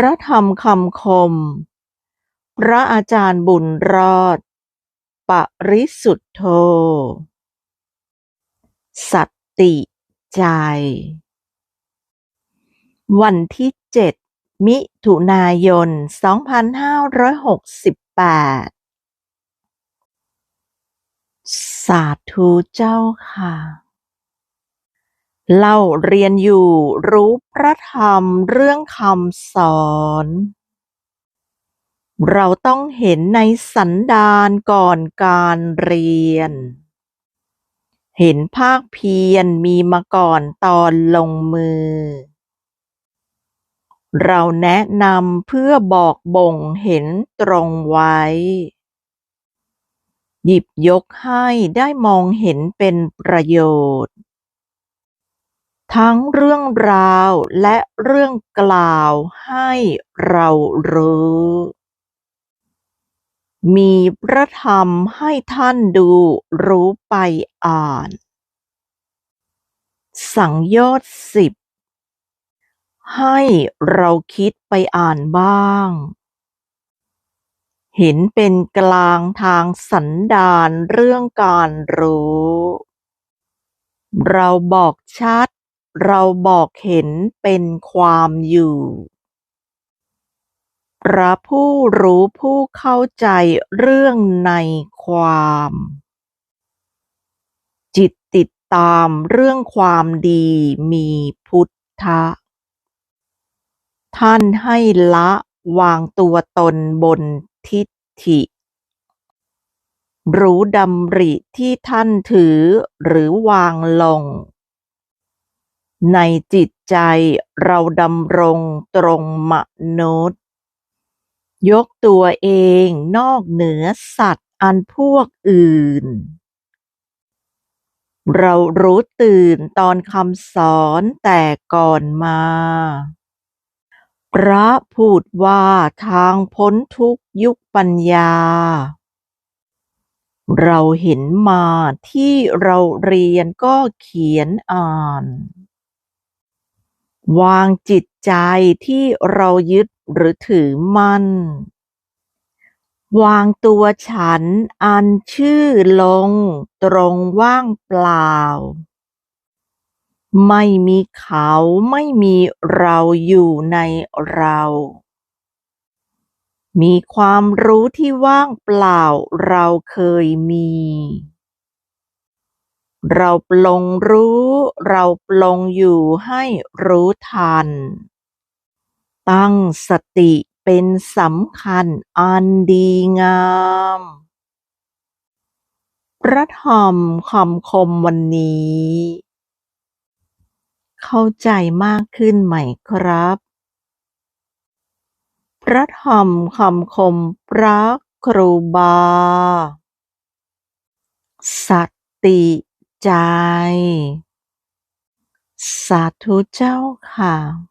ระธรรมคำคม พระอาจารย์บุญรอด ปริสุทธโธ สัตติใจ วันที่เจ็ดมิถุนายน 2568 สาธุเจ้าค่ะ เล่าเรียนอยู่รู้พระธรรมเรื่องคำสอน เราต้องเห็นในสันดานก่อนการเรียน เห็นภาคเพียรมีมาก่อนตอนลงมือ เราแนะนำเพื่อบอกบ่งเห็นตรงไว้ หยิบยกให้ได้มองเห็นเป็นประโยชน์ ทั้งเรื่องราวและเรื่องกล่าวให้เรารู้ มีพระธรรมให้ท่านดูรู้ไปอ่าน สังโยชน์สิบให้เราคิดไปอ่านบ้าง เห็นเป็นกลางทางสันดานเรื่องการรู้ เราบอกชัด เราบอกเห็นเป็นความอยู่ พระผู้รู้ผู้เข้าใจเรื่องในความ จิตติดตามเรื่องความดีมีพุทธะ ท่านให้ละวางตัวตนบนทิฏฐิ รู้ดำริที่ท่านถือหรือวางลง ในจิตใจเราดำรงตรงมนุษย์ ยกตัวเองนอกเหนือสัตว์อันพวกอื่น เรารู้ตื่นตอนคำสอนแต่ก่อนมา พระพูดว่าทางพ้นทุกยุคปัญญา เราเห็นมาที่เราเรียนก็เขียนอ่าน วางจิตใจที่เรายึดหรือถือมั่น วางตัวฉันอันชื่อลงตรงว่างเปล่า ไม่มีเขาไม่มีเราอยู่ในเรา มีความรู้ที่ว่างเปล่าเราเคยมี เราปลงรู้ เราปลงอยู่ให้รู้ทัน ตั้งสติเป็นสำคัญอันดีงามพระธรรมคำคมวันนี้ เข้าใจมากขึ้นไหมครับพระธรรมคำคมพระครูบา สัตติ ใจ สาธุเจ้าค่ะ